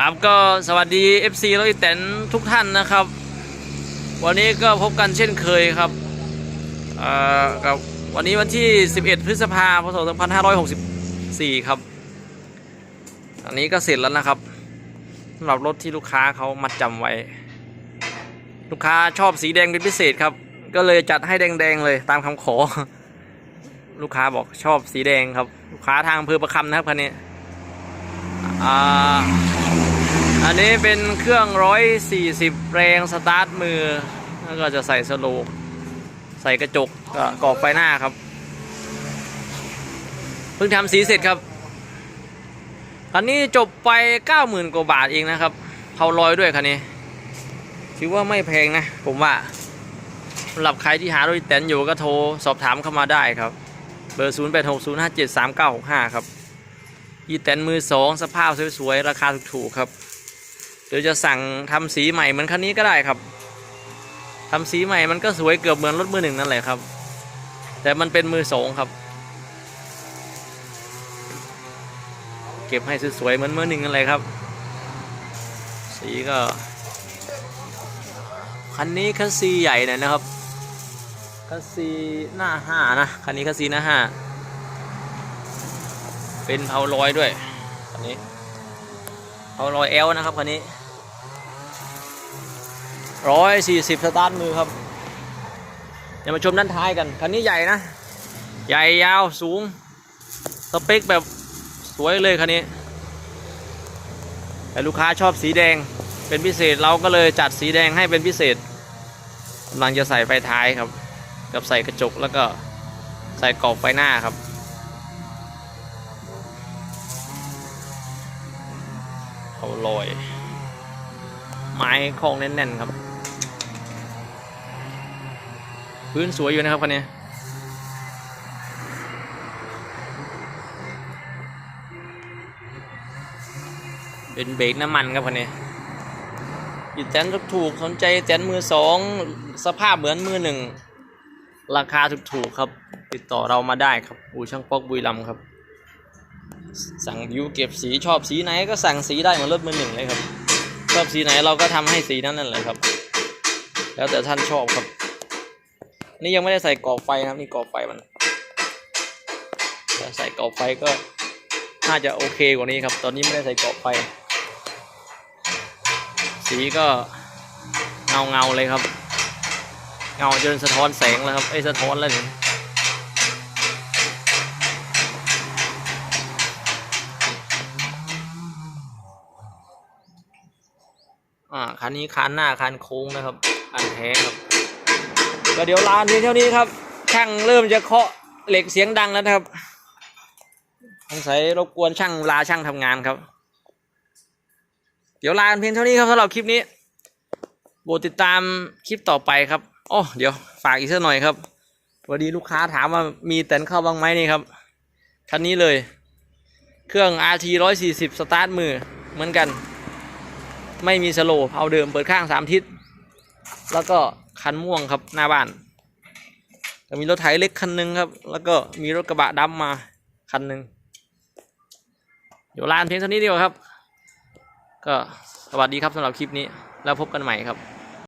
ครับก็สวัสดี FC รถอีแตนทุกท่านนะครับ วันนี้ก็พบกันเช่นเคยครับอ่อกับวันนี้วันที่ 11 พฤษภาคมพศ2564 ครับ อันนี้ก็เสร็จแล้วนะครับสำหรับรถที่ลูกค้าเขามัดจำไว้ ลูกค้าชอบสีแดงเป็นพิเศษครับ ก็เลยจัดให้แดงๆเลยตามคำขอ ลูกค้าบอกชอบสีแดงครับ ลูกค้าทางอำเภอประคำนะครับคันนี้อ่า อันนี้เป็นเครื่อง 140 แรงสตาร์ทมือ แล้วก็จะใส่สโลปใส่กระจกก็กรอบไฟหน้าครับ เพิ่งทำสีเสร็จครับ คันนี้จบไป 90,000 กว่าบาทเองนะครับเผาลอยด้วยคันนี้ถือว่าไม่แพงนะ ผมว่าสำหรับใครที่หารถอีแตนอยู่ก็โทรสอบถามเข้ามาได้ครับ เบอร์ 0860573965 ครับอีแตนมือสองสภาพสวยๆ ราคาถูกๆ ครับ หรือจะสั่งทำสีใหม่เหมือนคันนี้ก็ได้ครับทำสีใหม่มันก็สวยเกือบเหมือนรถมือหนึ่งนั่นแหละครับ แต่มันเป็นมือสองครับ เก็บให้สวยๆเหมือนมือหนึ่งนั่นแหละครับ สีก็คันนี้คัสซีใหญ่หน่อยนะครับคัสซีหน้าห้านะคันนี้คัสซีหน้าห้าเป็นเผาลอยด้วยคันนี้เผาลอยเอลนะครับคันนี้ ร้อยสี่สิบสตาร์ทมือครับเดี๋ยวมาชมด้านท้ายกันคันนี้ใหญ่นะ ใหญ่ยาวสูง สเปคแบบสวยเลยคันนี้ แต่ลูกค้าชอบสีแดงเป็นพิเศษเราก็เลยจัดสีแดงให้เป็นพิเศษกำลังจะใส่ไฟท้ายครับ กับใส่กระจกแล้วก็ใส่กรอบไฟหน้าครับเขาลอย ไม้คล้องแน่นๆครับ พื้นสวยอยู่นะครับคันนี้เป็นเบรกน้ำมันครับคันนี้อยู่แตนถูกๆสนใจแตนมือสองสภาพเหมือนมือหนึ่งราคาถูกๆครับ ติดต่อเรามาได้ครับอูช่างปอกบุรีรัมย์ครับ สั่งบิวเก็บสีชอบสีไหนก็สั่งสีได้เหมือนรถมือหนึ่งเลยครับ ชอบสีไหนเราก็ทำให้สีนั้นนั่นแหละครับ แล้วแต่ท่านชอบครับ นี่ยังไม่ได้ใส่กรอบไฟนะครับนี่กรอบไฟมันถ้าใส่กรอบไฟก็น่าจะโอเคกว่านี้ครับ ตอนนี้ไม่ได้ใส่กรอบไฟ สีก็เงาเงาเลยครับ เงาจนสะท้อนแสงแล้วครับไอ้สะท้อนแล้วเนี่ย อ่าคันนี้คันหน้าคันโค้งนะครับคันแท้ครับก็เดี๋ยวลานเพียงเท่านี้ครับช่างเริ่มจะเคาะเหล็กเสียงดังแล้วนะครับสงสัยรบกวนช่างลาช่างทำงานครับ เดี๋ยวลานเพียงเท่านี้ครับสำหรับคลิปนี้โปรดติดตามคลิปต่อไปครับอ๋อเดี๋ยวฝากอีกสักหน่อยครับวันนี้ลูกค้าถามว่ามีแตนเข้าบ้างไหมนี่ครับคันนี้เลย เครื่อง RT 140 สตาร์ทมือเหมือนกัน ไม่มีสโลว์เอาเดิมเปิดข้างสามทิศ แล้วก็คันม่วงครับหน้าบ้านก็มีรถไถเล็กคันหนึงครับ แล้วก็มีรถกระบะดำมาคันหนึ่งเดี๋ยวลานเพียงเท่านี้ดีกว่าครับ ก็สวัสดีครับสำหรับคลิปนี้ แล้วพบกันใหม่ครับ